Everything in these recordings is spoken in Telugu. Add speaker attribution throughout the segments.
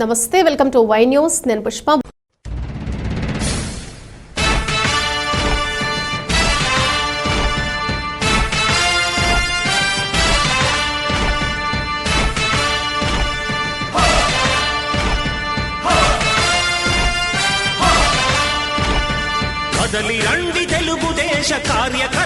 Speaker 1: నమస్తే వెల్కమ్ టు వై న్యూస్. నేను పుష్ప.
Speaker 2: కదలి రండి తెలుగుదేశ కార్యకర్తలారా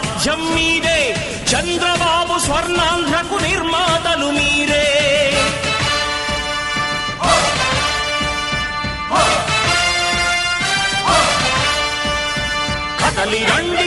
Speaker 2: రాజ్యం మీదే చంద్రబాబు స్వర్ణాంధ్రకు నిర్మాతలు మీరే. కదలి రండి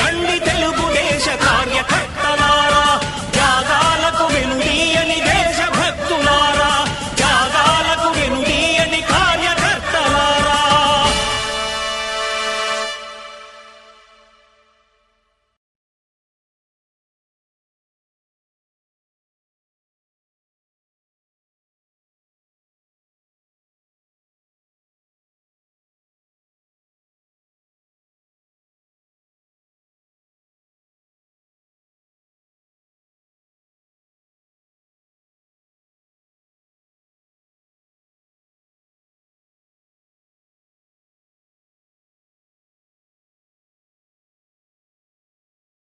Speaker 2: రండి